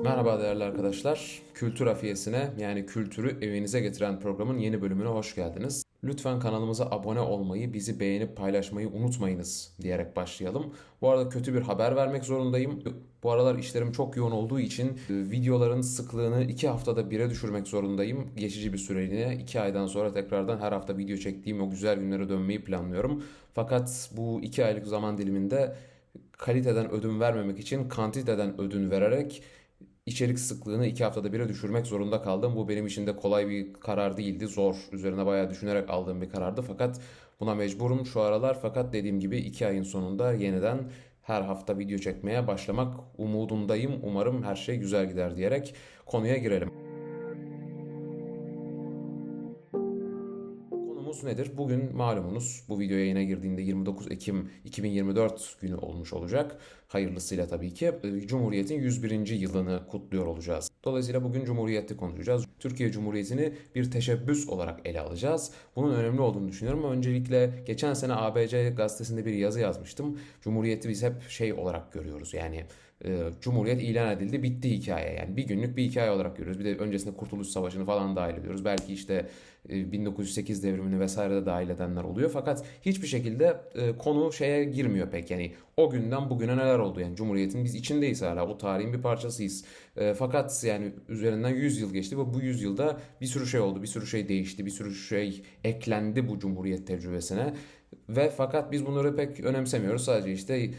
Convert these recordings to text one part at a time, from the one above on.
Merhaba değerli arkadaşlar. Kültür Afiyesi'ne yani kültürü evinize getiren programın yeni bölümüne hoş geldiniz. Lütfen kanalımıza abone olmayı, bizi beğenip paylaşmayı unutmayınız diyerek başlayalım. Bu arada kötü bir haber vermek zorundayım. Bu aralar işlerim çok yoğun olduğu için e, videoların sıklığını iki haftada bire düşürmek zorundayım. Geçici bir süreliğine. iki aydan sonra tekrardan her hafta video çektiğim o güzel günlere dönmeyi planlıyorum. Fakat bu iki aylık zaman diliminde kaliteden ödün vermemek için kantiteden ödün vererek içerik sıklığını iki haftada bire düşürmek zorunda kaldım. Bu benim için de kolay bir karar değildi. Zor, üzerine bayağı düşünerek aldığım bir karardı. Fakat buna mecburum şu aralar. Fakat dediğim gibi iki ayın sonunda yeniden her hafta video çekmeye başlamak umudundayım. Umarım her şey güzel gider diyerek konuya girelim. Konumuz nedir? Bugün malumunuz bu video yayına girdiğinde 29 Ekim 2024 günü olmuş olacak. Hayırlısıyla tabii ki e, Cumhuriyet'in 101. yılını kutluyor olacağız. Dolayısıyla bugün Cumhuriyet'i konuşacağız. Türkiye Cumhuriyeti'ni bir teşebbüs olarak ele alacağız. Bunun önemli olduğunu düşünüyorum. Öncelikle geçen sene ABC gazetesinde bir yazı yazmıştım. Cumhuriyet'i biz hep şey olarak görüyoruz. Yani e, Cumhuriyet ilan edildi, bitti hikaye. Yani bir günlük bir hikaye olarak görüyoruz. Bir de öncesinde Kurtuluş Savaşı'nı falan dahil ediyoruz. Belki işte e, 1908 devrimini vesaire de dahil edenler oluyor. Fakat hiçbir şekilde e, konu şeye girmiyor pek. Yani o günden bugüne neler oldu? Yani Cumhuriyet'in biz içindeyiz hala. O tarihin bir parçasıyız. E, fakat yani üzerinden 100 yıl geçti ve bu 100 yılda bir sürü şey oldu. Bir sürü şey değişti. Bir sürü şey eklendi bu Cumhuriyet tecrübesine. Ve fakat biz bunları pek önemsemiyoruz. Sadece işte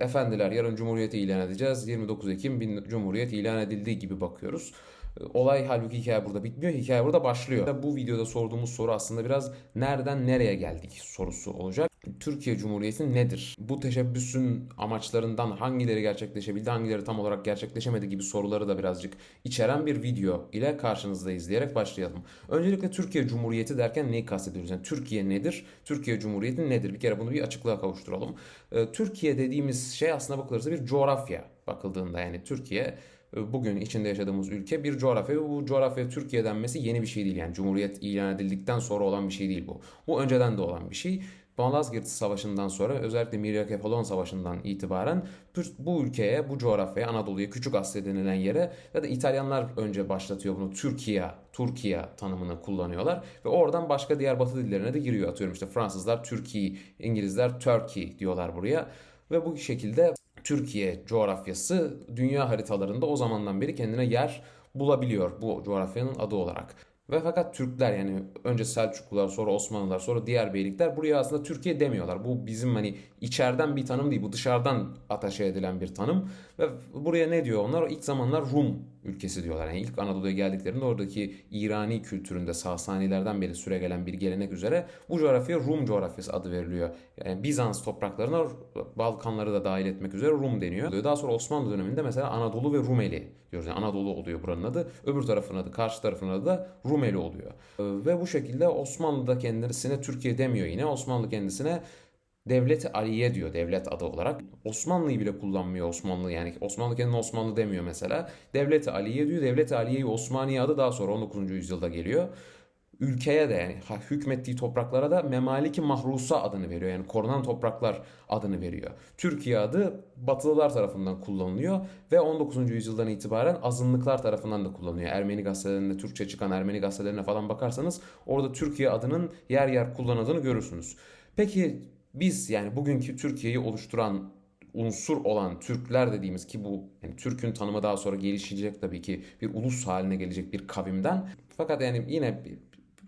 efendiler yarın Cumhuriyeti ilan edeceğiz. 29 Ekim bin, Cumhuriyet ilan edildiği gibi bakıyoruz. Olay halbuki hikaye burada bitmiyor. Hikaye burada başlıyor. Bu videoda sorduğumuz soru aslında biraz nereden nereye geldik sorusu olacak. Türkiye Cumhuriyeti nedir? Bu teşebbüsün amaçlarından hangileri gerçekleşebildi, hangileri tam olarak gerçekleşemedi gibi soruları da birazcık içeren bir video ile karşınızdayız diyerek başlayalım. Öncelikle Türkiye Cumhuriyeti derken neyi kastediyoruz? Yani Türkiye nedir? Türkiye Cumhuriyeti nedir? Bir kere bunu bir açıklığa kavuşturalım. Ee, Türkiye dediğimiz şey aslında bakılırsa bir coğrafya bakıldığında yani Türkiye bugün içinde yaşadığımız ülke bir coğrafya ve bu coğrafya Türkiye denmesi yeni bir şey değil. Yani Cumhuriyet ilan edildikten sonra olan bir şey değil bu. Bu önceden de olan bir şey. Malazgirt Savaşı'ndan sonra özellikle Miryakepolon Savaşı'ndan itibaren bu ülkeye, bu coğrafyaya, Anadolu'ya, Küçük Asya denilen yere ya da İtalyanlar önce başlatıyor bunu Türkiye, Türkiye tanımını kullanıyorlar ve oradan başka diğer batı dillerine de giriyor. Atıyorum işte Fransızlar Türkiye, İngilizler Turkey diyorlar buraya ve bu şekilde Türkiye coğrafyası dünya haritalarında o zamandan beri kendine yer bulabiliyor bu coğrafyanın adı olarak. Ve fakat Türkler yani önce Selçuklular sonra Osmanlılar sonra diğer beylikler buraya aslında Türkiye demiyorlar. Bu bizim hani içeriden bir tanım değil bu dışarıdan ataşe edilen bir tanım. Ve buraya ne diyor onlar? İlk zamanlar Rum ülkesi diyorlar. Yani ilk Anadolu'ya geldiklerinde oradaki İrani kültüründe Sasanilerden beri süre gelen bir gelenek üzere bu coğrafyaya Rum coğrafyası adı veriliyor. Yani Bizans topraklarına Balkanları da dahil etmek üzere Rum deniyor. Daha sonra Osmanlı döneminde mesela Anadolu ve Rumeli diyoruz. Yani Anadolu oluyor buranın adı. Öbür tarafın adı, karşı tarafın adı da Rumeli oluyor. Ve bu şekilde Osmanlı da kendisine Türkiye demiyor yine. Osmanlı kendisine Devlet Aliye diyor devlet adı olarak. Osmanlı'yı bile kullanmıyor Osmanlı yani Osmanlı kendine Osmanlı demiyor mesela. Devlet Aliye diyor. Devlet Aliye'yi Osmaniye adı daha sonra 19. yüzyılda geliyor. Ülkeye de yani hükmettiği topraklara da Memaliki Mahrusa adını veriyor. Yani korunan topraklar adını veriyor. Türkiye adı Batılılar tarafından kullanılıyor ve 19. yüzyıldan itibaren azınlıklar tarafından da kullanılıyor. Ermeni gazetelerinde Türkçe çıkan Ermeni gazetelerine falan bakarsanız orada Türkiye adının yer yer kullanıldığını görürsünüz. Peki biz yani bugünkü Türkiye'yi oluşturan unsur olan Türkler dediğimiz ki bu yani Türk'ün tanımı daha sonra gelişecek tabii ki bir ulus haline gelecek bir kavimden. Fakat yani yine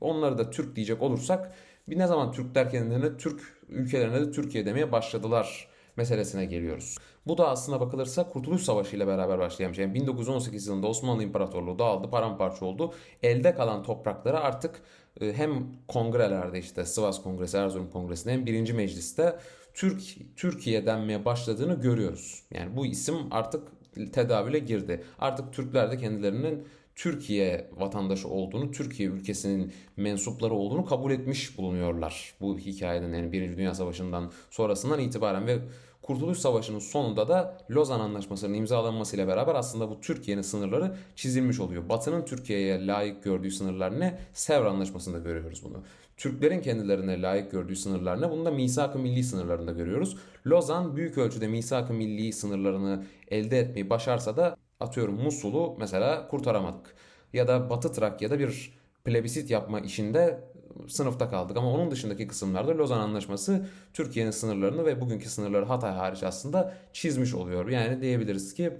onları da Türk diyecek olursak bir ne zaman Türkler kendilerine Türk ülkelerine de Türkiye demeye başladılar meselesine geliyoruz. Bu da aslında bakılırsa Kurtuluş Savaşı ile beraber başlayan şey. Yani 1918 yılında Osmanlı İmparatorluğu dağıldı, paramparça oldu. Elde kalan toprakları artık hem kongrelerde işte Sivas Kongresi, Erzurum Kongresi'nde hem birinci mecliste Türk Türkiye denmeye başladığını görüyoruz. Yani bu isim artık tedavüle girdi. Artık Türkler de kendilerinin Türkiye vatandaşı olduğunu, Türkiye ülkesinin mensupları olduğunu kabul etmiş bulunuyorlar. Bu hikayeden yani Birinci Dünya Savaşı'ndan sonrasından itibaren ve Kurtuluş Savaşı'nın sonunda da Lozan Anlaşması'nın imzalanmasıyla beraber aslında bu Türkiye'nin sınırları çizilmiş oluyor. Batı'nın Türkiye'ye layık gördüğü sınırlar ne? Sevr Anlaşması'nda görüyoruz bunu. Türklerin kendilerine layık gördüğü sınırlar ne? Bunu da misak-ı milli sınırlarında görüyoruz. Lozan büyük ölçüde misak-ı milli sınırlarını elde etmeyi başarsa da atıyorum Musul'u mesela kurtaramadık. Ya da Batı Trakya'da bir plebisit yapma işinde sınıfta kaldık. Ama onun dışındaki kısımlarda Lozan Anlaşması Türkiye'nin sınırlarını ve bugünkü sınırları Hatay hariç aslında çizmiş oluyor. Yani diyebiliriz ki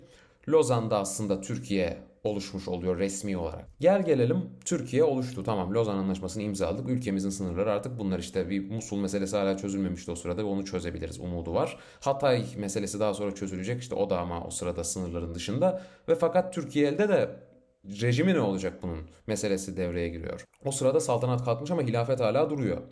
Lozan'da aslında Türkiye oluşmuş oluyor resmi olarak. Gel gelelim Türkiye oluştu. Tamam Lozan Anlaşması'nı imzaladık. Ülkemizin sınırları artık bunlar işte bir Musul meselesi hala çözülmemişti o sırada ve onu çözebiliriz umudu var. Hatay meselesi daha sonra çözülecek işte o da ama o sırada sınırların dışında. Ve fakat Türkiye'de de rejimi ne olacak bunun meselesi devreye giriyor. O sırada saltanat kalkmış ama hilafet hala duruyor.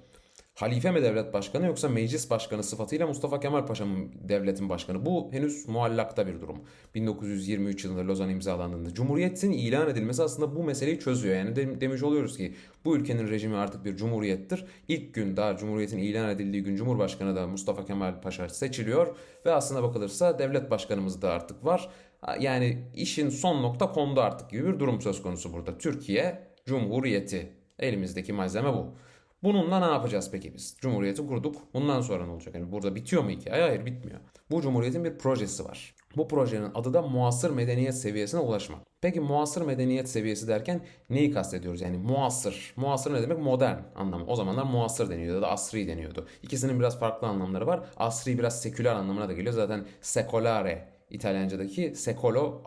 Halife mi devlet başkanı yoksa meclis başkanı sıfatıyla Mustafa Kemal Paşa mı devletin başkanı? Bu henüz muallakta bir durum. 1923 yılında Lozan imzalandığında. Cumhuriyetin ilan edilmesi aslında bu meseleyi çözüyor. Yani de, demiş oluyoruz ki bu ülkenin rejimi artık bir cumhuriyettir. İlk gün daha Cumhuriyetin ilan edildiği gün Cumhurbaşkanı da Mustafa Kemal Paşa seçiliyor. Ve aslına bakılırsa devlet başkanımız da artık var. Yani işin son nokta kondu artık gibi bir durum söz konusu burada. Türkiye Cumhuriyeti. Elimizdeki malzeme bu. Bununla ne yapacağız peki biz? Cumhuriyeti kurduk. Bundan sonra ne olacak? Yani burada bitiyor mu hikaye? Hayır bitmiyor. Bu cumhuriyetin bir projesi var. Bu projenin adı da muasır medeniyet seviyesine ulaşmak. Peki muasır medeniyet seviyesi derken neyi kastediyoruz? Yani muasır. Muasır ne demek? Modern anlamı. O zamanlar muasır deniyordu ya da asri deniyordu. İkisinin biraz farklı anlamları var. Asri biraz seküler anlamına da geliyor. Zaten secolare İtalyanca'daki secolo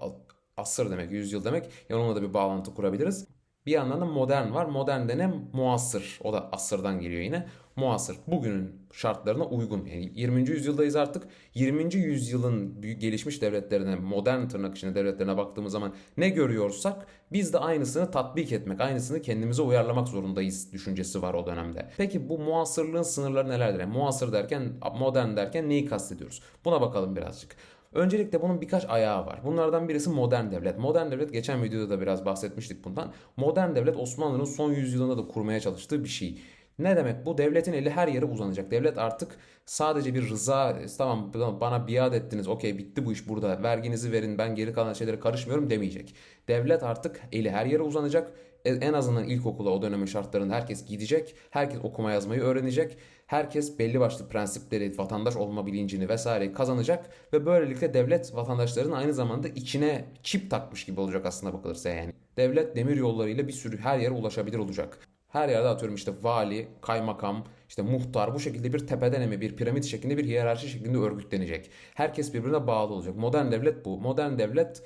asır demek, yüzyıl demek. Yani onunla da bir bağlantı kurabiliriz. Bir yandan da modern var. Modern de ne? Muasır. O da asırdan geliyor yine. Muasır. Bugünün şartlarına uygun. Yani 20. yüzyıldayız artık. 20. yüzyılın büyük gelişmiş devletlerine, modern tırnak içinde devletlerine baktığımız zaman ne görüyorsak biz de aynısını tatbik etmek, aynısını kendimize uyarlamak zorundayız düşüncesi var o dönemde. Peki bu muasırlığın sınırları nelerdir? Yani muasır derken, modern derken neyi kastediyoruz? Buna bakalım birazcık. Öncelikle bunun birkaç ayağı var. Bunlardan birisi modern devlet. Modern devlet geçen videoda da biraz bahsetmiştik bundan. Modern devlet Osmanlı'nın son yüzyılında da kurmaya çalıştığı bir şey. Ne demek bu? Devletin eli her yere uzanacak. Devlet artık sadece bir rıza, tamam bana biat ettiniz, okey bitti bu iş burada, verginizi verin ben geri kalan şeylere karışmıyorum demeyecek. Devlet artık eli her yere uzanacak. E, en azından ilkokula o dönemin şartlarında herkes gidecek. Herkes okuma yazmayı öğrenecek. Herkes belli başlı prensipleri, vatandaş olma bilincini vesaire kazanacak. Ve böylelikle devlet vatandaşların aynı zamanda içine çip takmış gibi olacak aslında bakılırsa yani. Devlet demir yollarıyla bir sürü her yere ulaşabilir olacak. Her yerde atıyorum işte vali, kaymakam, işte muhtar bu şekilde bir tepeden eme bir piramit şeklinde bir hiyerarşi şeklinde örgütlenecek. Herkes birbirine bağlı olacak. Modern devlet bu. Modern devlet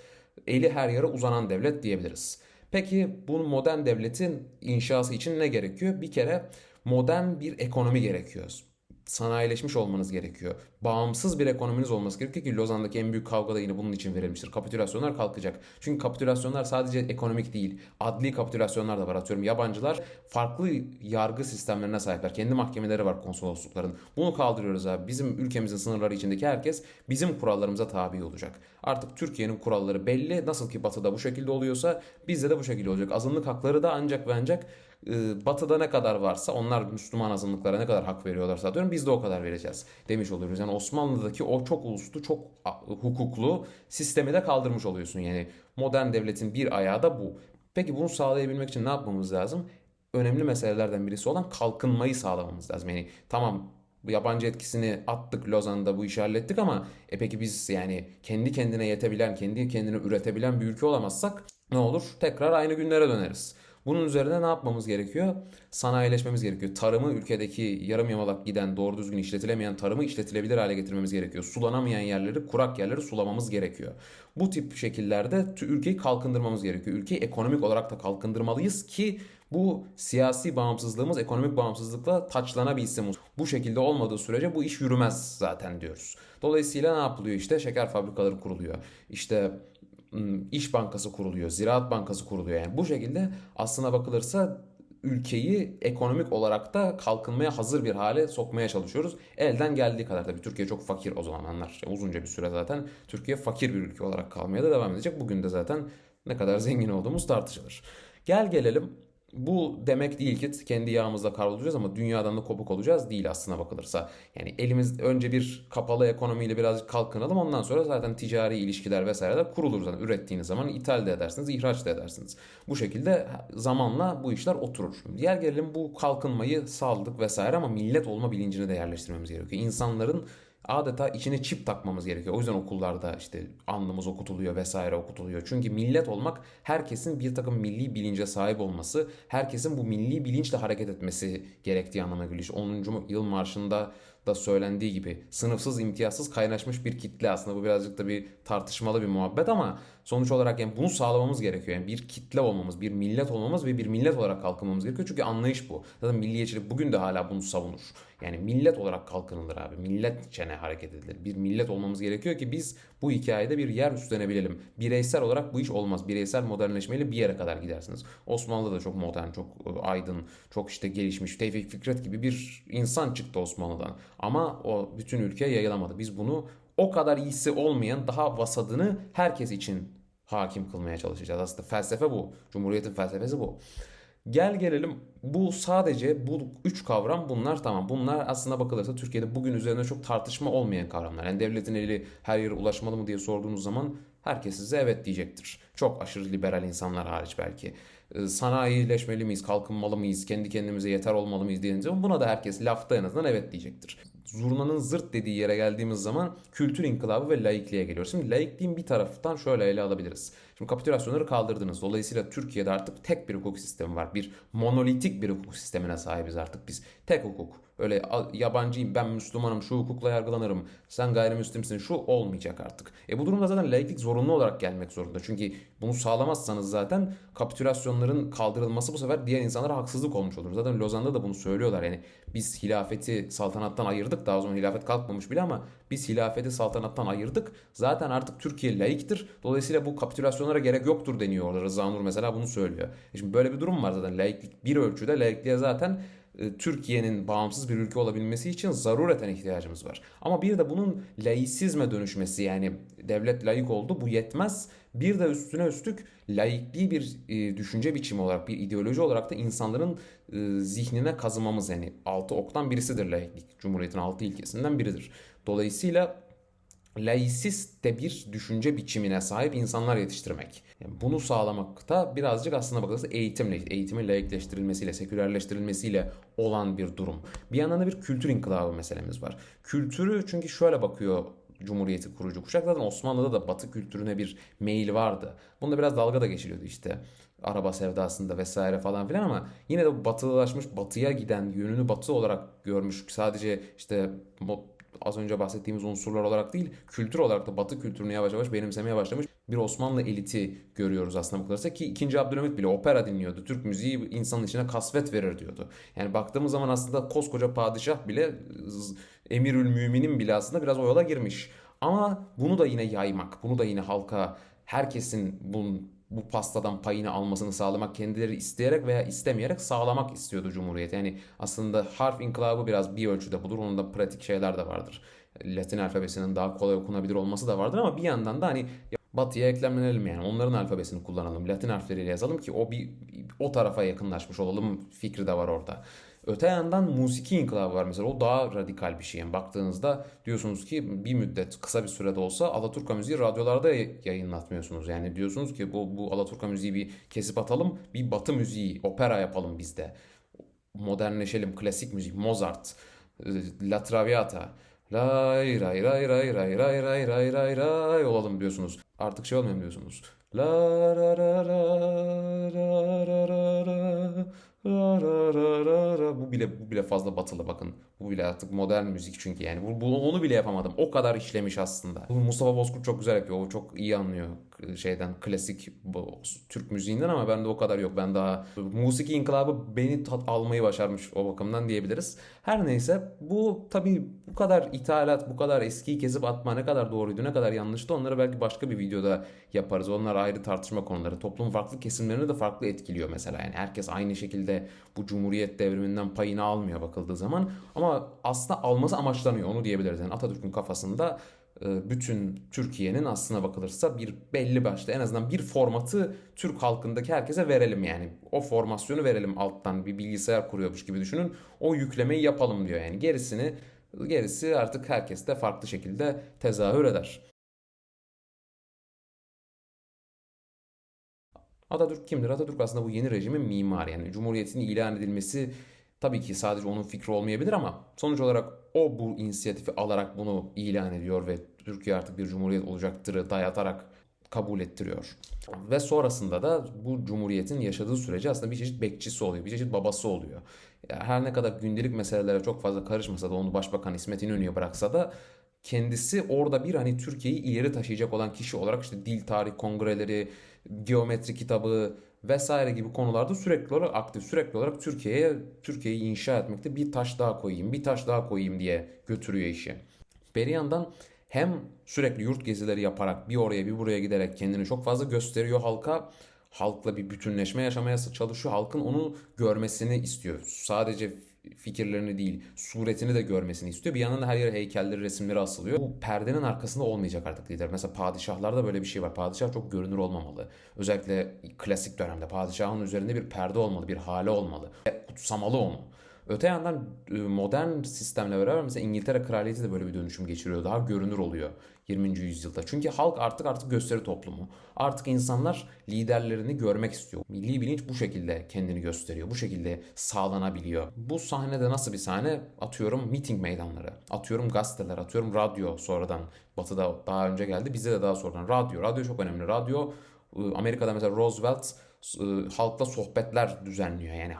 eli her yere uzanan devlet diyebiliriz. Peki bu modern devletin inşası için ne gerekiyor? Bir kere modern bir ekonomi gerekiyor sanayileşmiş olmanız gerekiyor. Bağımsız bir ekonominiz olması gerekiyor ki Lozan'daki en büyük kavga da yine bunun için verilmiştir. Kapitülasyonlar kalkacak. Çünkü kapitülasyonlar sadece ekonomik değil. Adli kapitülasyonlar da var. Atıyorum yabancılar farklı yargı sistemlerine sahipler. Kendi mahkemeleri var konsoloslukların. Bunu kaldırıyoruz abi. Bizim ülkemizin sınırları içindeki herkes bizim kurallarımıza tabi olacak. Artık Türkiye'nin kuralları belli. Nasıl ki batıda bu şekilde oluyorsa bizde de bu şekilde olacak. Azınlık hakları da ancak ve ancak e, batıda ne kadar varsa onlar Müslüman azınlıklara ne kadar hak veriyorlarsa diyorum biz de o kadar vereceğiz demiş oluyoruz. Yani Osmanlı'daki o çok uluslu, çok hukuklu sistemi de kaldırmış oluyorsun. Yani modern devletin bir ayağı da bu. Peki bunu sağlayabilmek için ne yapmamız lazım? Önemli meselelerden birisi olan kalkınmayı sağlamamız lazım. Yani tamam bu yabancı etkisini attık Lozan'da bu işi hallettik ama e peki biz yani kendi kendine yetebilen, kendi kendine üretebilen bir ülke olamazsak ne olur? Tekrar aynı günlere döneriz. Bunun üzerine ne yapmamız gerekiyor? Sanayileşmemiz gerekiyor. Tarımı ülkedeki yarım yamalak giden, doğru düzgün işletilemeyen tarımı işletilebilir hale getirmemiz gerekiyor. Sulanamayan yerleri, kurak yerleri sulamamız gerekiyor. Bu tip şekillerde ülkeyi kalkındırmamız gerekiyor. Ülkeyi ekonomik olarak da kalkındırmalıyız ki bu siyasi bağımsızlığımız ekonomik bağımsızlıkla taçlanabilsin. Bu şekilde olmadığı sürece bu iş yürümez zaten diyoruz. Dolayısıyla ne yapılıyor işte? Şeker fabrikaları kuruluyor. İşte İş Bankası kuruluyor, Ziraat Bankası kuruluyor. Yani bu şekilde aslına bakılırsa ülkeyi ekonomik olarak da kalkınmaya hazır bir hale sokmaya çalışıyoruz. Elden geldiği kadar tabii Türkiye çok fakir o zamanlar. Uzunca bir süre zaten Türkiye fakir bir ülke olarak kalmaya da devam edecek. Bugün de zaten ne kadar zengin olduğumuz tartışılır. Gel gelelim bu demek değil ki kendi yağımızla kavrulacağız ama dünyadan da kopuk olacağız değil aslına bakılırsa. Yani elimiz önce bir kapalı ekonomiyle birazcık kalkınalım ondan sonra zaten ticari ilişkiler vesaireler kurulur zaten. Ürettiğiniz zaman ithal de edersiniz, ihraç da edersiniz. Bu şekilde zamanla bu işler oturur. Diğer gelelim bu kalkınmayı sağladık vesaire ama millet olma bilincini de yerleştirmemiz gerekiyor. İnsanların adeta içine çip takmamız gerekiyor. O yüzden okullarda işte alnımız okutuluyor vesaire okutuluyor. Çünkü millet olmak herkesin bir takım milli bilince sahip olması, herkesin bu milli bilinçle hareket etmesi gerektiği anlamına geliyor. İşte 10. yıl marşında da söylendiği gibi sınıfsız imtiyazsız kaynaşmış bir kitle aslında bu birazcık da bir tartışmalı bir muhabbet ama sonuç olarak yani bunu sağlamamız gerekiyor. Yani bir kitle olmamız, bir millet olmamız ve bir millet olarak kalkınmamız gerekiyor. Çünkü anlayış bu. Zaten milliyetçilik bugün de hala bunu savunur. Yani millet olarak kalkınılır abi. Millet çene hareket edilir. Bir millet olmamız gerekiyor ki biz bu hikayede bir yer üstlenebilelim. Bireysel olarak bu iş olmaz. Bireysel modernleşmeyle bir yere kadar gidersiniz. Osmanlı'da da çok modern, çok e, aydın, çok işte gelişmiş. Tevfik Fikret gibi bir insan çıktı Osmanlı'dan. Ama o bütün ülkeye yayılamadı. Biz bunu o kadar iyisi olmayan daha vasadını herkes için hakim kılmaya çalışacağız. Aslında felsefe bu. Cumhuriyetin felsefesi bu. Gel gelelim bu sadece bu üç kavram bunlar tamam. Bunlar aslında bakılırsa Türkiye'de bugün üzerine çok tartışma olmayan kavramlar. Yani devletin eli her yere ulaşmalı mı diye sorduğunuz zaman herkes size evet diyecektir. Çok aşırı liberal insanlar hariç belki. Ee, Sanayileşmeli miyiz, kalkınmalı mıyız, kendi kendimize yeter olmalı mıyız zaman buna da herkes lafta en azından evet diyecektir. Zurnanın zırt dediği yere geldiğimiz zaman kültür inkılabı ve laikliğe geliyoruz. Şimdi laikliğin bir taraftan şöyle ele alabiliriz. Şimdi kapitülasyonları kaldırdınız. Dolayısıyla Türkiye'de artık tek bir hukuk sistemi var. Bir monolitik bir hukuk sistemine sahibiz artık biz. Tek hukuk. Öyle yabancıyım ben Müslümanım şu hukukla yargılanırım. Sen gayrimüslimsin şu olmayacak artık. E bu durumda zaten laiklik zorunlu olarak gelmek zorunda. Çünkü bunu sağlamazsanız zaten kapitülasyonların kaldırılması bu sefer diğer insanlara haksızlık olmuş olur. Zaten Lozan'da da bunu söylüyorlar. Yani biz hilafeti saltanattan ayırdık. Daha zaman hilafet kalkmamış bile ama biz hilafeti saltanattan ayırdık. Zaten artık Türkiye laiktir. Dolayısıyla bu kapitülasyonlara gerek yoktur deniyor orada. Rıza Nur mesela bunu söylüyor. E şimdi böyle bir durum var zaten. Laiklik bir ölçüde laikliğe zaten Türkiye'nin bağımsız bir ülke olabilmesi için zarureten ihtiyacımız var. Ama bir de bunun laisizme dönüşmesi yani devlet layık oldu bu yetmez. Bir de üstüne üstlük laikliği bir e, düşünce biçimi olarak bir ideoloji olarak da insanların e, zihnine kazımamız yani altı oktan birisidir laiklik. Cumhuriyetin altı ilkesinden biridir. Dolayısıyla laisist de bir düşünce biçimine sahip insanlar yetiştirmek. Yani bunu sağlamakta birazcık aslında bakılırsa eğitimle, eğitimin laikleştirilmesiyle, sekülerleştirilmesiyle olan bir durum. Bir yandan da bir kültür inkılabı meselemiz var. Kültürü çünkü şöyle bakıyor Cumhuriyeti kurucu kuşak. Zaten Osmanlı'da da batı kültürüne bir meyil vardı. Bunda biraz dalga da geçiliyordu işte. Araba sevdasında vesaire falan filan ama yine de batılılaşmış, batıya giden yönünü batı olarak görmüş. Sadece işte az önce bahsettiğimiz unsurlar olarak değil, kültür olarak da Batı kültürünü yavaş yavaş benimsemeye başlamış bir Osmanlı eliti görüyoruz aslında bakılırsa ki 2. Abdülhamit bile opera dinliyordu. Türk müziği insanın içine kasvet verir diyordu. Yani baktığımız zaman aslında koskoca padişah bile emirül müminin bile aslında biraz o yola girmiş. Ama bunu da yine yaymak, bunu da yine halka herkesin bunun bu pastadan payını almasını sağlamak kendileri isteyerek veya istemeyerek sağlamak istiyordu Cumhuriyet. Yani aslında harf inkılabı biraz bir ölçüde budur. Onun da pratik şeyler de vardır. Latin alfabesinin daha kolay okunabilir olması da vardır ama bir yandan da hani Batı'ya eklemlenelim yani. Onların alfabesini kullanalım. Latin harfleriyle yazalım ki o bir o tarafa yakınlaşmış olalım fikri de var orada. Öte yandan musiki inkılabı var mesela. O daha radikal bir şey. Yani baktığınızda diyorsunuz ki bir müddet kısa bir sürede olsa Alaturka müziği radyolarda yayınlatmıyorsunuz. Yani diyorsunuz ki bu, bu Alaturka müziği bir kesip atalım. Bir batı müziği, opera yapalım bizde. Modernleşelim. Klasik müzik, Mozart, La Traviata. Ray ray ray ray ray ray ray ray ray ray olalım diyorsunuz. Artık şey olmuyor diyorsunuz. La ra ra ra ra ra ra ra Ra ra ra ra ra. Bu bile bu bile fazla batılı bakın. Bu bile artık modern müzik çünkü yani. Bu, bu, onu bile yapamadım. O kadar işlemiş aslında. Bu Mustafa Bozkurt çok güzel yapıyor. O çok iyi anlıyor şeyden klasik Türk müziğinden ama bende o kadar yok. Ben daha musiki inkılabı beni tat almayı başarmış o bakımdan diyebiliriz. Her neyse bu tabii bu kadar ithalat, bu kadar eskiyi kesip atma ne kadar doğruydu, ne kadar yanlıştı onları belki başka bir videoda yaparız. Onlar ayrı tartışma konuları. Toplum farklı kesimlerini de farklı etkiliyor mesela. Yani herkes aynı şekilde bu Cumhuriyet devriminden payını almıyor bakıldığı zaman. Ama aslında alması amaçlanıyor onu diyebiliriz. Yani Atatürk'ün kafasında e, bütün Türkiye'nin aslına bakılırsa bir belli başlı en azından bir formatı Türk halkındaki herkese verelim yani. O formasyonu verelim alttan bir bilgisayar kuruyormuş gibi düşünün. O yüklemeyi yapalım diyor yani. Gerisini gerisi artık herkes de farklı şekilde tezahür eder. Atatürk kimdir? Atatürk aslında bu yeni rejimin mimarı yani Cumhuriyet'in ilan edilmesi Tabii ki sadece onun fikri olmayabilir ama sonuç olarak o bu inisiyatifi alarak bunu ilan ediyor ve Türkiye artık bir cumhuriyet olacaktırı dayatarak kabul ettiriyor. Ve sonrasında da bu cumhuriyetin yaşadığı sürece aslında bir çeşit bekçisi oluyor, bir çeşit babası oluyor. Her ne kadar gündelik meselelere çok fazla karışmasa da onu Başbakan İsmet İnönü'ye bıraksa da kendisi orada bir hani Türkiye'yi ileri taşıyacak olan kişi olarak işte dil tarih kongreleri, geometri kitabı vesaire gibi konularda sürekli olarak aktif, sürekli olarak Türkiye'ye Türkiye'yi inşa etmekte bir taş daha koyayım, bir taş daha koyayım diye götürüyor işi. Bir yandan hem sürekli yurt gezileri yaparak bir oraya bir buraya giderek kendini çok fazla gösteriyor halka. Halkla bir bütünleşme yaşamaya çalışıyor. Halkın onu görmesini istiyor. Sadece fikirlerini değil, suretini de görmesini istiyor. Bir yandan da her yere heykelleri, resimleri asılıyor. Bu perdenin arkasında olmayacak artık lider. Mesela padişahlarda böyle bir şey var. Padişah çok görünür olmamalı. Özellikle klasik dönemde padişahın üzerinde bir perde olmalı, bir hale olmalı. Ve kutsamalı onu. Öte yandan e, modern sistemle beraber mesela İngiltere kraliyeti de böyle bir dönüşüm geçiriyor. Daha görünür oluyor 20. yüzyılda. Çünkü halk artık artık gösteri toplumu. Artık insanlar liderlerini görmek istiyor. Milli bilinç bu şekilde kendini gösteriyor. Bu şekilde sağlanabiliyor. Bu sahnede nasıl bir sahne? Atıyorum miting meydanları. Atıyorum gazeteler. Atıyorum radyo sonradan. Batı'da daha önce geldi. Bizde de daha sonradan. Radyo. Radyo çok önemli. Radyo e, Amerika'da mesela Roosevelt e, halkla sohbetler düzenliyor. Yani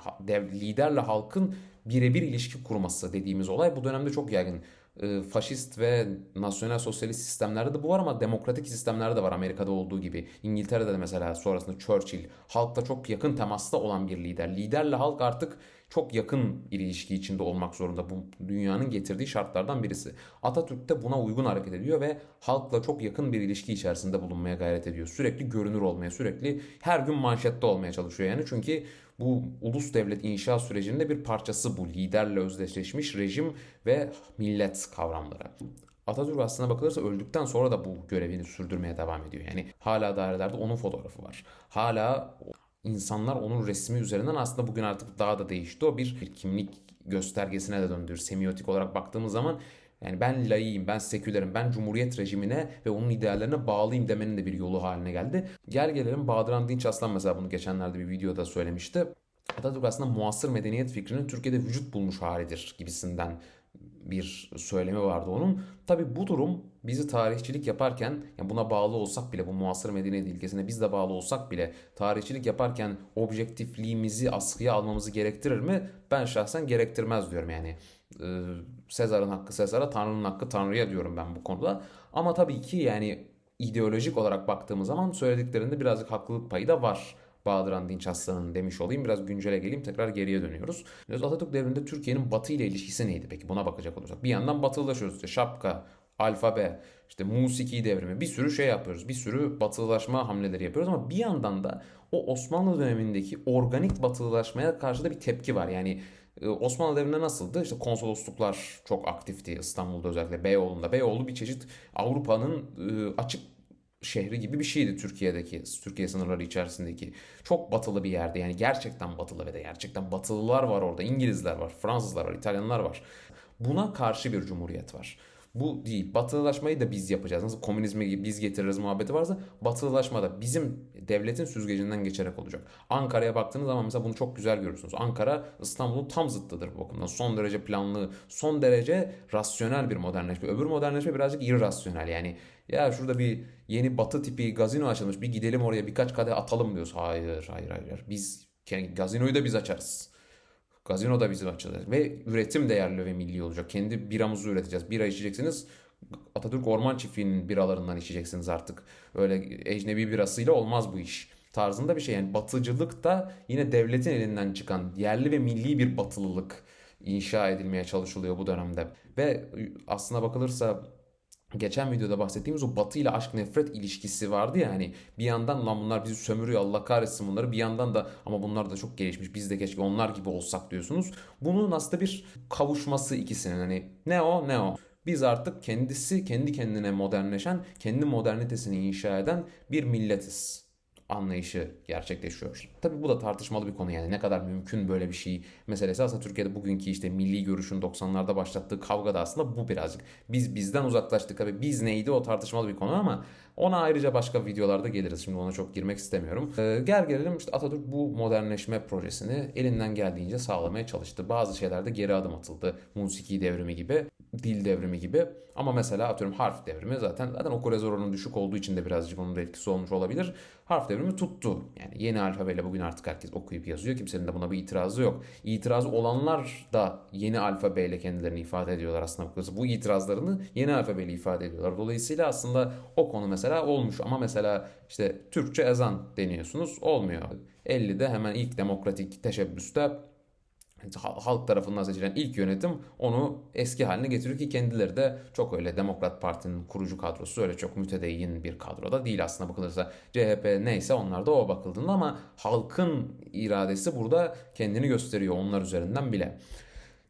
liderle halkın birebir ilişki kurması dediğimiz olay bu dönemde çok yaygın. E, faşist ve nasyonel sosyalist sistemlerde de bu var ama demokratik sistemlerde de var Amerika'da olduğu gibi. İngiltere'de de mesela sonrasında Churchill halkla çok yakın temasta olan bir lider. Liderle halk artık çok yakın ilişki içinde olmak zorunda. Bu dünyanın getirdiği şartlardan birisi. Atatürk de buna uygun hareket ediyor ve halkla çok yakın bir ilişki içerisinde bulunmaya gayret ediyor. Sürekli görünür olmaya, sürekli her gün manşette olmaya çalışıyor yani. Çünkü bu ulus devlet inşa sürecinde bir parçası bu liderle özdeşleşmiş rejim ve millet kavramları. Atatürk aslına bakılırsa öldükten sonra da bu görevini sürdürmeye devam ediyor. Yani hala dairelerde onun fotoğrafı var. Hala insanlar onun resmi üzerinden aslında bugün artık daha da değişti. O bir, bir kimlik göstergesine de döndürür. Semiotik olarak baktığımız zaman yani ben layığım, ben sekülerim, ben cumhuriyet rejimine ve onun ideallerine bağlıyım demenin de bir yolu haline geldi. Gel gelelim Badıran Dinç Aslan mesela bunu geçenlerde bir videoda söylemişti. Atatürk aslında muasır medeniyet fikrinin Türkiye'de vücut bulmuş halidir gibisinden bir söylemi vardı onun. Tabi bu durum bizi tarihçilik yaparken yani buna bağlı olsak bile bu muasır medeniyet ilkesine biz de bağlı olsak bile tarihçilik yaparken objektifliğimizi askıya almamızı gerektirir mi? Ben şahsen gerektirmez diyorum yani. Ee, Sezar'ın hakkı Sezar'a, Tanrı'nın hakkı Tanrı'ya diyorum ben bu konuda. Ama tabii ki yani ideolojik olarak baktığımız zaman söylediklerinde birazcık haklılık payı da var. Bağdıran Dinç Aslan'ın demiş olayım. Biraz güncele geleyim tekrar geriye dönüyoruz. Atatürk devrinde Türkiye'nin batı ile ilişkisi neydi peki buna bakacak olursak. Bir yandan batılılaşıyoruz işte şapka, alfabe, işte musiki devrimi bir sürü şey yapıyoruz. Bir sürü batılılaşma hamleleri yapıyoruz ama bir yandan da o Osmanlı dönemindeki organik batılılaşmaya karşı da bir tepki var. Yani e, Osmanlı devrinde nasıldı? İşte konsolosluklar çok aktifti İstanbul'da özellikle Beyoğlu'nda. Beyoğlu bir çeşit Avrupa'nın e, açık şehri gibi bir şeydi Türkiye'deki, Türkiye sınırları içerisindeki. Çok batılı bir yerde yani gerçekten batılı ve de gerçekten batılılar var orada. İngilizler var, Fransızlar var, İtalyanlar var. Buna karşı bir cumhuriyet var. Bu değil. Batılılaşmayı da biz yapacağız. Nasıl komünizmi biz getiririz muhabbeti varsa batılılaşma da bizim devletin süzgecinden geçerek olacak. Ankara'ya baktığınız zaman mesela bunu çok güzel görürsünüz. Ankara İstanbul'un tam zıttıdır bu bakımdan. Son derece planlı, son derece rasyonel bir modernleşme. Öbür modernleşme birazcık irrasyonel. Yani ya şurada bir yeni batı tipi gazino açılmış bir gidelim oraya birkaç kadeh atalım diyoruz. Hayır hayır hayır. Biz gazinoyu da biz açarız. Gazino da bizim açılacak ve üretim değerli ve milli olacak. Kendi biramızı üreteceğiz. Bira içeceksiniz. Atatürk Orman Çiftliği'nin biralarından içeceksiniz artık. Öyle ecnebi birasıyla olmaz bu iş tarzında bir şey. Yani batıcılık da yine devletin elinden çıkan yerli ve milli bir batılılık inşa edilmeye çalışılıyor bu dönemde. Ve aslına bakılırsa geçen videoda bahsettiğimiz o batı ile aşk nefret ilişkisi vardı ya hani bir yandan lan bunlar bizi sömürüyor Allah kahretsin bunları bir yandan da ama bunlar da çok gelişmiş biz de keşke onlar gibi olsak diyorsunuz. Bunun aslında bir kavuşması ikisinin hani ne o ne o. Biz artık kendisi kendi kendine modernleşen, kendi modernitesini inşa eden bir milletiz. Anlayışı gerçekleşiyor. Tabii bu da tartışmalı bir konu yani ne kadar mümkün böyle bir şey meselesi. Aslında Türkiye'de bugünkü işte milli görüşün 90'larda başlattığı kavga da aslında bu birazcık. Biz bizden uzaklaştık tabii biz neydi o tartışmalı bir konu ama ona ayrıca başka videolarda geliriz. Şimdi ona çok girmek istemiyorum. Ee, gel gelelim işte Atatürk bu modernleşme projesini elinden geldiğince sağlamaya çalıştı. Bazı şeylerde geri adım atıldı. Musiki devrimi gibi, dil devrimi gibi. Ama mesela atıyorum harf devrimi zaten zaten okulazor oranı düşük olduğu için de birazcık onun da etkisi olmuş olabilir. Harf devrimi tuttu. Yani yeni alfabeyle bugün artık herkes okuyup yazıyor. Kimsenin de buna bir itirazı yok. İtirazı olanlar da yeni alfabeyle kendilerini ifade ediyorlar aslında. Bu itirazlarını yeni alfabeyle ifade ediyorlar. Dolayısıyla aslında o konu mesela olmuş ama mesela işte Türkçe ezan deniyorsunuz olmuyor. 50'de hemen ilk demokratik teşebbüste halk tarafından seçilen ilk yönetim onu eski haline getiriyor ki kendileri de çok öyle Demokrat Parti'nin kurucu kadrosu öyle çok mütedeyyin bir kadroda değil aslında bakılırsa. CHP neyse onlar da o bakıldığında ama halkın iradesi burada kendini gösteriyor onlar üzerinden bile.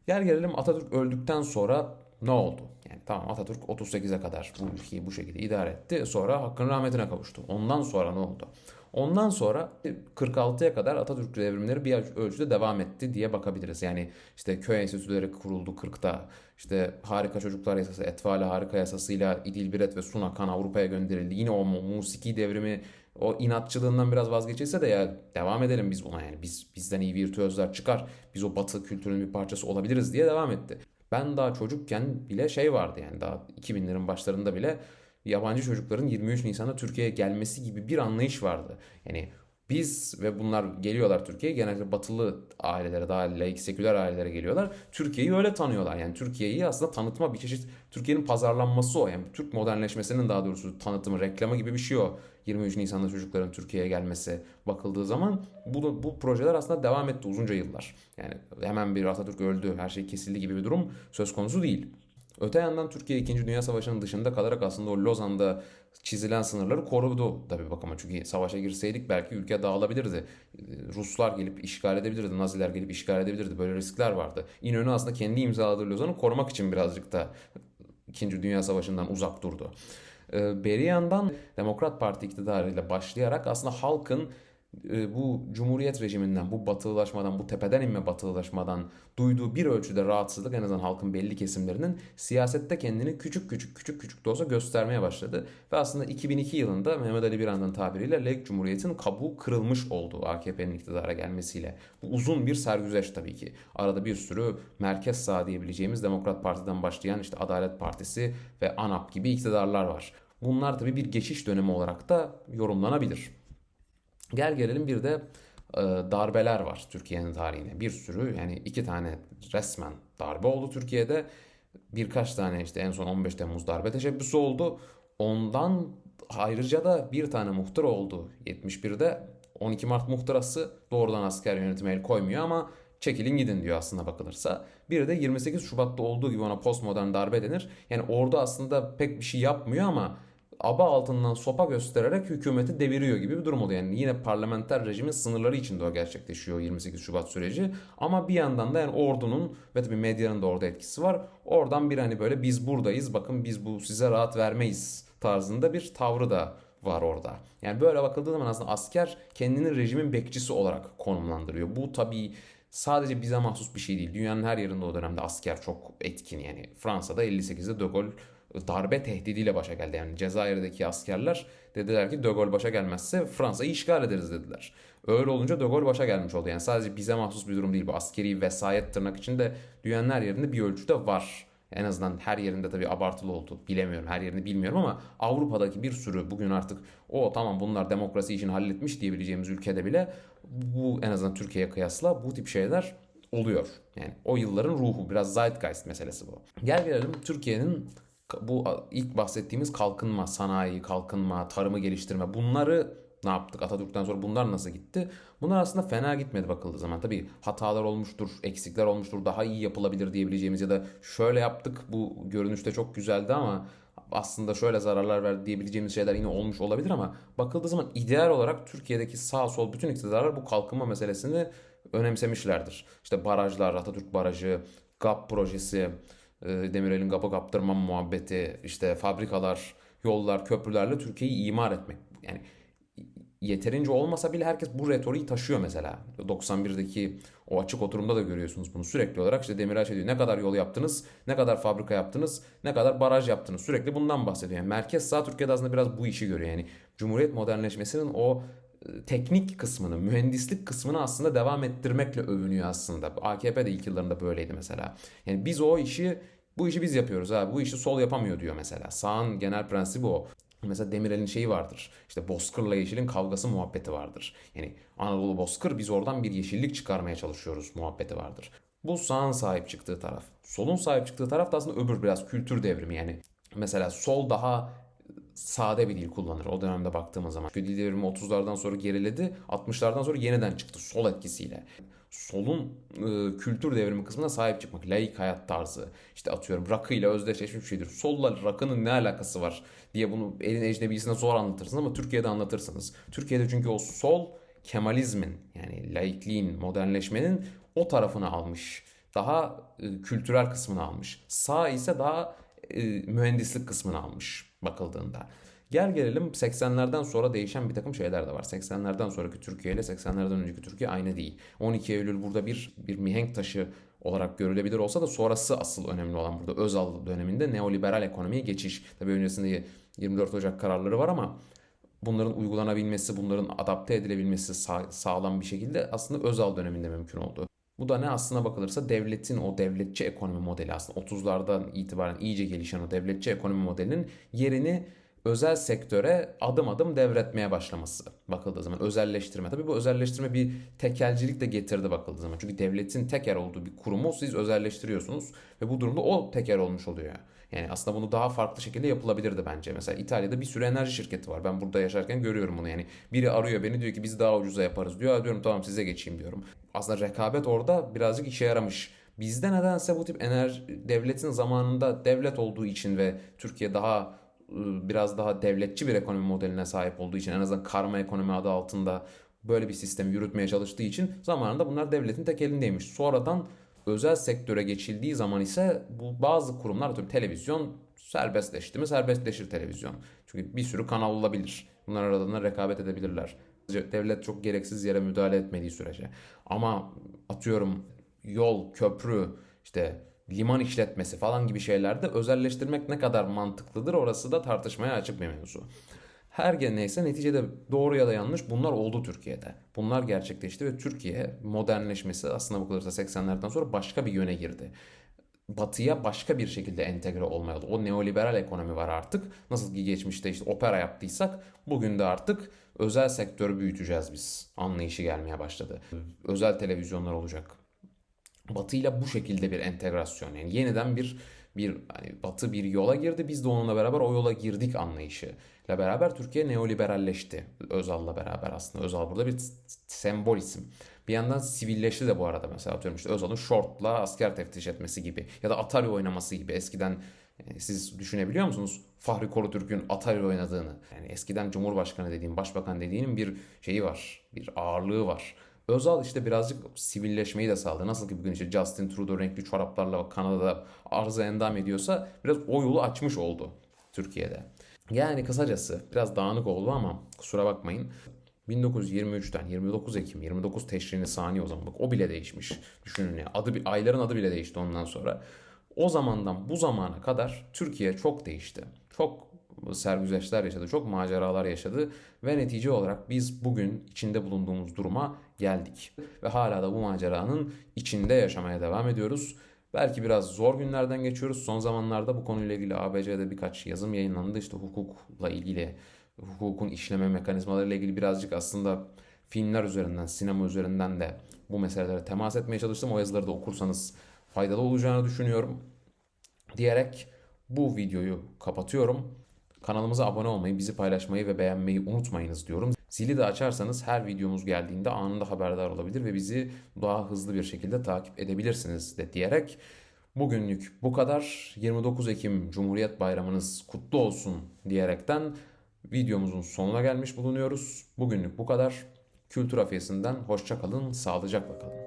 Gel gelelim Atatürk öldükten sonra ne oldu? Yani tamam Atatürk 38'e kadar bu ülkeyi bu şekilde idare etti. Sonra hakkın rahmetine kavuştu. Ondan sonra ne oldu? Ondan sonra 46'ya kadar Atatürk devrimleri bir ölçüde devam etti diye bakabiliriz. Yani işte köy enstitüleri kuruldu 40'ta. İşte Harika Çocuklar Yasası, Etfali Harika Yasası'yla İdil Biret ve Suna Kan Avrupa'ya gönderildi. Yine o musiki devrimi o inatçılığından biraz vazgeçilse de ya devam edelim biz buna yani. Biz bizden iyi virtüözler çıkar. Biz o batı kültürünün bir parçası olabiliriz diye devam etti. Ben daha çocukken bile şey vardı yani daha 2000'lerin başlarında bile yabancı çocukların 23 Nisan'da Türkiye'ye gelmesi gibi bir anlayış vardı. Yani biz ve bunlar geliyorlar Türkiye'ye genelde batılı ailelere daha laik seküler ailelere geliyorlar. Türkiye'yi öyle tanıyorlar. Yani Türkiye'yi aslında tanıtma bir çeşit Türkiye'nin pazarlanması o. Yani Türk modernleşmesinin daha doğrusu tanıtımı, reklamı gibi bir şey o. 23 Nisan'da çocukların Türkiye'ye gelmesi bakıldığı zaman bu, bu projeler aslında devam etti uzunca yıllar. Yani hemen bir Atatürk öldü, her şey kesildi gibi bir durum söz konusu değil. Öte yandan Türkiye 2. Dünya Savaşı'nın dışında kalarak aslında o Lozan'da çizilen sınırları korudu da bir bakıma. Çünkü savaşa girseydik belki ülke dağılabilirdi. Ruslar gelip işgal edebilirdi, Naziler gelip işgal edebilirdi. Böyle riskler vardı. İnönü aslında kendi imzaladığı Lozan'ı korumak için birazcık da 2. Dünya Savaşı'ndan uzak durdu. Ee, beri yandan Demokrat Parti iktidarıyla başlayarak aslında halkın bu cumhuriyet rejiminden, bu batılılaşmadan, bu tepeden inme batılılaşmadan duyduğu bir ölçüde rahatsızlık en azından halkın belli kesimlerinin siyasette kendini küçük küçük küçük küçük de olsa göstermeye başladı. Ve aslında 2002 yılında Mehmet Ali Birand'ın tabiriyle Leg Cumhuriyet'in kabuğu kırılmış oldu AKP'nin iktidara gelmesiyle. Bu uzun bir sergüzeş tabii ki. Arada bir sürü merkez sağ diyebileceğimiz Demokrat Parti'den başlayan işte Adalet Partisi ve ANAP gibi iktidarlar var. Bunlar tabii bir geçiş dönemi olarak da yorumlanabilir. Gel gelelim bir de e, darbeler var Türkiye'nin tarihine. Bir sürü yani iki tane resmen darbe oldu Türkiye'de. Birkaç tane işte en son 15 Temmuz darbe teşebbüsü oldu. Ondan ayrıca da bir tane muhtar oldu 71'de. 12 Mart muhtırası doğrudan asker yönetime el koymuyor ama çekilin gidin diyor aslında bakılırsa. Bir de 28 Şubat'ta olduğu gibi ona postmodern darbe denir. Yani orada aslında pek bir şey yapmıyor ama aba altından sopa göstererek hükümeti deviriyor gibi bir durum oluyor. Yani yine parlamenter rejimin sınırları içinde o gerçekleşiyor 28 Şubat süreci. Ama bir yandan da yani ordunun ve tabii medyanın da orada etkisi var. Oradan bir hani böyle biz buradayız bakın biz bu size rahat vermeyiz tarzında bir tavrı da var orada. Yani böyle bakıldığı zaman aslında asker kendini rejimin bekçisi olarak konumlandırıyor. Bu tabii sadece bize mahsus bir şey değil. Dünyanın her yerinde o dönemde asker çok etkin. Yani Fransa'da 58'de De Gaulle darbe tehdidiyle başa geldi. Yani Cezayir'deki askerler dediler ki De Gaulle başa gelmezse Fransa'yı işgal ederiz dediler. Öyle olunca De Gaulle başa gelmiş oldu. Yani sadece bize mahsus bir durum değil bu. Askeri vesayet tırnak içinde dünyanın her yerinde bir ölçüde var. En azından her yerinde tabii abartılı oldu. Bilemiyorum her yerini bilmiyorum ama Avrupa'daki bir sürü bugün artık o tamam bunlar demokrasi için halletmiş diyebileceğimiz ülkede bile bu en azından Türkiye'ye kıyasla bu tip şeyler oluyor. Yani o yılların ruhu biraz zeitgeist meselesi bu. Gel gelelim Türkiye'nin bu ilk bahsettiğimiz kalkınma, sanayi, kalkınma, tarımı geliştirme bunları ne yaptık? Atatürk'ten sonra bunlar nasıl gitti? Bunlar aslında fena gitmedi bakıldığı zaman. Tabii hatalar olmuştur, eksikler olmuştur, daha iyi yapılabilir diyebileceğimiz ya da şöyle yaptık bu görünüşte çok güzeldi ama aslında şöyle zararlar verdi diyebileceğimiz şeyler yine olmuş olabilir ama bakıldığı zaman ideal olarak Türkiye'deki sağ sol bütün iktidarlar bu kalkınma meselesini önemsemişlerdir. İşte barajlar, Atatürk Barajı, GAP projesi, Demirel'in kapı kaptırma muhabbeti, işte fabrikalar, yollar, köprülerle Türkiye'yi imar etmek. Yani yeterince olmasa bile herkes bu retoriği taşıyor mesela. 91'deki o açık oturumda da görüyorsunuz bunu sürekli olarak. işte Demirel şey diyor ne kadar yol yaptınız, ne kadar fabrika yaptınız, ne kadar baraj yaptınız. Sürekli bundan bahsediyor. Yani merkez sağ Türkiye'de aslında biraz bu işi görüyor. Yani Cumhuriyet modernleşmesinin o teknik kısmını, mühendislik kısmını aslında devam ettirmekle övünüyor aslında. AKP de ilk yıllarında böyleydi mesela. Yani biz o işi bu işi biz yapıyoruz abi. Bu işi sol yapamıyor diyor mesela. Sağın genel prensibi o. Mesela Demirel'in şeyi vardır. İşte Bozkır'la Yeşil'in kavgası muhabbeti vardır. Yani Anadolu Bozkır biz oradan bir yeşillik çıkarmaya çalışıyoruz muhabbeti vardır. Bu sağın sahip çıktığı taraf. Solun sahip çıktığı taraf da aslında öbür biraz kültür devrimi yani. Mesela sol daha sade bir dil kullanır o dönemde baktığımız zaman. Çünkü dil devrimi 30'lardan sonra geriledi, 60'lardan sonra yeniden çıktı sol etkisiyle. Solun e, kültür devrimi kısmına sahip çıkmak, laik hayat tarzı, işte atıyorum rakı ile özdeşleşmiş bir şeydir. Solla rakının ne alakası var diye bunu elin ecnebisine zor anlatırsınız ama Türkiye'de anlatırsınız. Türkiye'de çünkü o sol Kemalizmin yani laikliğin, modernleşmenin o tarafını almış. Daha e, kültürel kısmını almış. Sağ ise daha e, mühendislik kısmını almış bakıldığında. Gel gelelim 80'lerden sonra değişen bir takım şeyler de var. 80'lerden sonraki Türkiye ile 80'lerden önceki Türkiye aynı değil. 12 Eylül burada bir bir mihenk taşı olarak görülebilir olsa da sonrası asıl önemli olan burada Özal döneminde neoliberal ekonomiye geçiş. Tabii öncesinde 24 Ocak kararları var ama bunların uygulanabilmesi, bunların adapte edilebilmesi sağ, sağlam bir şekilde aslında Özal döneminde mümkün oldu. Bu da ne aslına bakılırsa devletin o devletçi ekonomi modeli aslında 30'lardan itibaren iyice gelişen o devletçi ekonomi modelinin yerini özel sektöre adım adım devretmeye başlaması bakıldığı zaman özelleştirme. Tabii bu özelleştirme bir tekelcilik de getirdi bakıldığı zaman. Çünkü devletin teker olduğu bir kurumu siz özelleştiriyorsunuz ve bu durumda o teker olmuş oluyor. Yani aslında bunu daha farklı şekilde yapılabilirdi bence. Mesela İtalya'da bir sürü enerji şirketi var. Ben burada yaşarken görüyorum bunu yani. Biri arıyor beni diyor ki biz daha ucuza yaparız diyor. Diyorum tamam size geçeyim diyorum. Aslında rekabet orada birazcık işe yaramış. Bizde nedense bu tip enerji devletin zamanında devlet olduğu için ve Türkiye daha ıı, biraz daha devletçi bir ekonomi modeline sahip olduğu için en azından karma ekonomi adı altında böyle bir sistemi yürütmeye çalıştığı için zamanında bunlar devletin tek elindeymiş. Sonradan özel sektöre geçildiği zaman ise bu bazı kurumlar tabii televizyon serbestleşti mi serbestleşir televizyon. Çünkü bir sürü kanal olabilir. Bunlar aralarında rekabet edebilirler. Devlet çok gereksiz yere müdahale etmediği sürece. Ama atıyorum yol, köprü, işte liman işletmesi falan gibi şeylerde özelleştirmek ne kadar mantıklıdır orası da tartışmaya açık bir mevzu. Her neyse neticede doğru ya da yanlış bunlar oldu Türkiye'de. Bunlar gerçekleşti ve Türkiye modernleşmesi aslında bakılırsa 80'lerden sonra başka bir yöne girdi. Batıya başka bir şekilde entegre olmaya O neoliberal ekonomi var artık. Nasıl ki geçmişte işte opera yaptıysak bugün de artık özel sektörü büyüteceğiz biz. Anlayışı gelmeye başladı. Özel televizyonlar olacak. Batı ile bu şekilde bir entegrasyon yani yeniden bir bir hani Batı bir yola girdi biz de onunla beraber o yola girdik anlayışı ile beraber Türkiye neoliberalleşti Özal'la beraber aslında Özal burada bir sembol isim. Bir yandan sivilleşti de bu arada mesela atıyorum işte Özal'ın şortla asker teftiş etmesi gibi ya da Atari oynaması gibi eskiden yani siz düşünebiliyor musunuz Fahri Korutürk'ün Atari oynadığını? Yani eskiden Cumhurbaşkanı dediğim, Başbakan dediğinin bir şeyi var, bir ağırlığı var. Özal işte birazcık sivilleşmeyi de sağladı. Nasıl ki bugün işte Justin Trudeau renkli çoraplarla Kanada'da arıza endam ediyorsa biraz o yolu açmış oldu Türkiye'de. Yani kısacası biraz dağınık oldu ama kusura bakmayın. 1923'ten 29 Ekim 29 Teşrini saniye o zaman bak o bile değişmiş. Düşünün ya adı ayların adı bile değişti ondan sonra. O zamandan bu zamana kadar Türkiye çok değişti. Çok sergüzeşler yaşadı, çok maceralar yaşadı ve netice olarak biz bugün içinde bulunduğumuz duruma geldik. Ve hala da bu maceranın içinde yaşamaya devam ediyoruz. Belki biraz zor günlerden geçiyoruz. Son zamanlarda bu konuyla ilgili ABC'de birkaç yazım yayınlandı. İşte hukukla ilgili, hukukun işleme mekanizmalarıyla ilgili birazcık aslında filmler üzerinden, sinema üzerinden de bu meselelere temas etmeye çalıştım. O yazıları da okursanız faydalı olacağını düşünüyorum. Diyerek bu videoyu kapatıyorum. Kanalımıza abone olmayı, bizi paylaşmayı ve beğenmeyi unutmayınız diyorum. Zili de açarsanız her videomuz geldiğinde anında haberdar olabilir ve bizi daha hızlı bir şekilde takip edebilirsiniz de diyerek bugünlük bu kadar. 29 Ekim Cumhuriyet Bayramınız kutlu olsun diyerekten videomuzun sonuna gelmiş bulunuyoruz. Bugünlük bu kadar. Kültür afiyesinden hoşça kalın, sağlıcakla kalın.